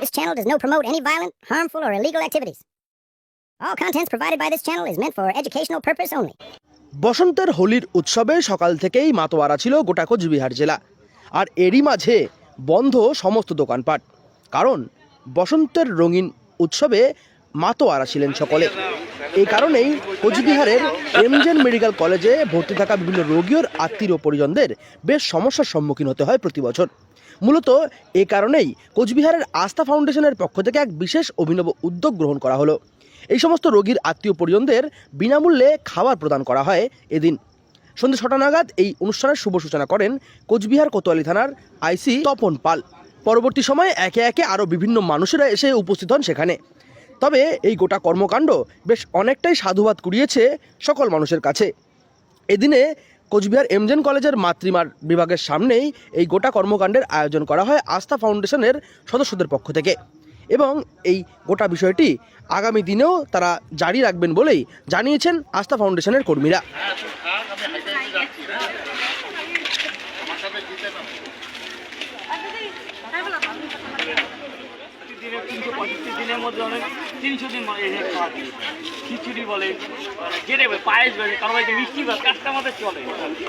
This channel does not promote any violent, harmful, or illegal activities. All contents provided by this channel is meant for educational purpose only. বসন্তের হোলির উৎসবে সকাল থেকেই মাতোয়ারা ছিল গোটা কোচবিহার জেলা আর এরই মাঝে বন্ধ সমস্ত দোকানপাট কারণ বসন্তের রঙিন উৎসবে মাতোয়ারা ছিলেন সকলে। এই কারণেই কোচবিহারের এমজেন মেডিকেল কলেজে ভর্তি থাকা বিভিন্ন রোগী ও আত্মীয় পরিজনদের বেশ সমস্যার সম্মুখীন হতে হয় প্রতি বছর মূলত এ কারণেই কোচবিহারের আস্থা ফাউন্ডেশনের পক্ষ থেকে এক বিশেষ অভিনব উদ্যোগ গ্রহণ করা হলো। এই সমস্ত রোগীর আত্মীয় পরিজনদের বিনামূল্যে খাবার প্রদান করা হয় এদিন। সন্ধ্যে ছটা নাগাদ এই অনুষ্ঠানের শুভ সূচনা করেন কোচবিহার কোতোয়ালি থানার আইসি তপন পাল। পরবর্তী সময়ে একে একে আরও বিভিন্ন মানুষেরা এসে উপস্থিত হন সেখানে। তবে এই গোটা কর্মকাণ্ড বেশ অনেকটাই সাধুবাদ কুড়িয়েছে সকল মানুষের কাছে এদিনে কোচবিহার এমজেন কলেজের মাতৃমার বিভাগের সামনেই এই গোটা কর্মকাণ্ডের আয়োজন করা হয় আস্থা ফাউন্ডেশনের সদস্যদের পক্ষ থেকে এবং এই গোটা বিষয়টি আগামী দিনেও তারা জারি রাখবেন বলেই জানিয়েছেন আস্থা ফাউন্ডেশনের কর্মীরা দিনে তিনশো পঁয়ষট্টি দিনের মধ্যে অনেক তিনশো দিন মানে এনে খাওয়া দিই। খিচুড়ি বলে বলে পায়েস বলে কারও বাড়িতে মিষ্টি বলে কাজটা আমাদের চলে।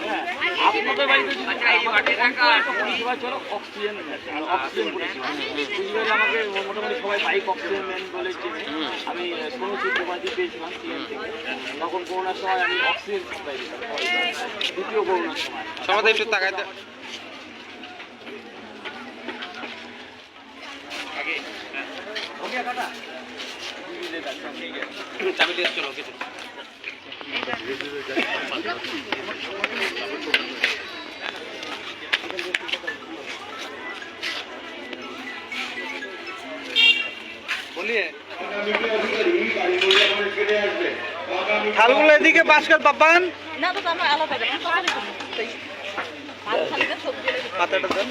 হ্যাঁ আপনাদের বাড়িতে যদি একটা পরিষেবা চলো অক্সিজেন অক্সিজেন পরিষেবা। আমাকে মোটামুটি সবাই বাইক অক্সিজেন ম্যান বলে আমি শুনেছি দোকানটি পেয়েছিলাম তখন করোনার সময় আমি অক্সিজেন দ্বিতীয় করোনার সময়। সমাধান একটু তাকায় চাবি দিয়ে চলো কিছু বলিয়ে থালগুলো এদিকে বাস্কার পাপান না তো আমরা আলাদা। পাতাটা দেন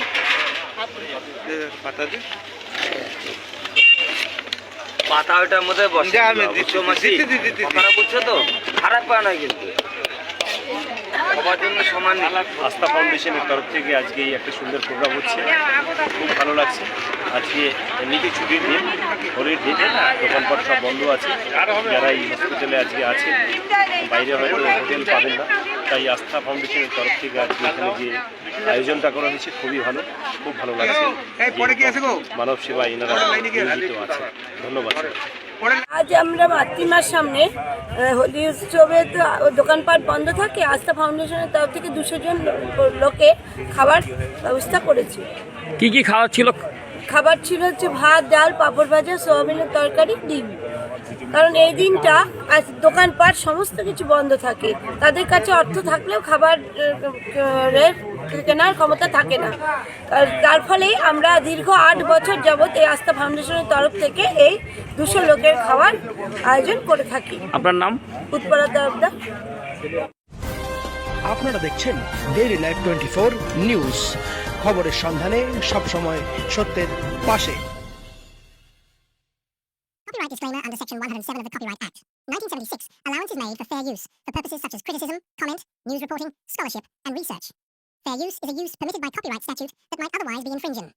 পাতা দি। পাতা ওইটার মধ্যে বসে আমি দিচ্ছি, দিচ্ছি। কথাটা বুঝছ তো? খারাপ পায় না কিন্তু। সবার জন্য সমান আস্থা ফাউন্ডেশনের তরফ থেকে আজকে এই একটা সুন্দর প্রোগ্রাম হচ্ছে। খুব ভালো লাগছে। আজকে এমনিতে ছুটির দিন হোলির দিন দোকানপাট সব বন্ধ আছে। যারা এই হসপিটালে আজকে আছে বাইরে হয়তো হোটেল পাবেন না। তাই আস্থা ফাউন্ডেশনের তরফ থেকে আজকে এখানে যে আয়োজনটা করা হয়েছে খুবই ভালো খুব ভালো লাগছে। এই পরে কি আছে গো? মানব সেবা এনারা নিয়োজিত আছে। ধন্যবাদ। আজ আমরা মাতৃমার সামনে হোলি উৎসবে তো দোকানপাট বন্ধ থাকে। আস্থা ফাউন্ডেশনের তরফ থেকে দুশো জন লোকে খাবার ব্যবস্থা করেছি। কি কি খাওয়া ছিল? খাবার ছিল হচ্ছে ভাত ডাল পাঁপড় ভাজা সোয়াবিনের তরকারি ডিম। কারণ এই দিনটা আজ দোকানপাট সমস্ত কিছু বন্ধ থাকে। তাদের কাছে অর্থ থাকলেও খাবার কেনার ক্ষমতা থাকে না। তার ফলে আমরা দীর্ঘ আট বছর যাবৎ এই আস্থা ফাউন্ডেশনের তরফ থেকে এই দুশো লোকের খাবার আয়োজন করে থাকি। আপনার নাম? উৎপলা তরফদার আপনারা দেখছেন daily life twenty four news খবরের সন্ধানে সবসময় সত্যের পাশে Copyright disclaimer under Section 107 of the Copyright Act. 1976. Allowance is made for fair use for purposes such as criticism, comment, news reporting, scholarship, and research. Fair use is a use permitted by copyright statute that might otherwise be infringing.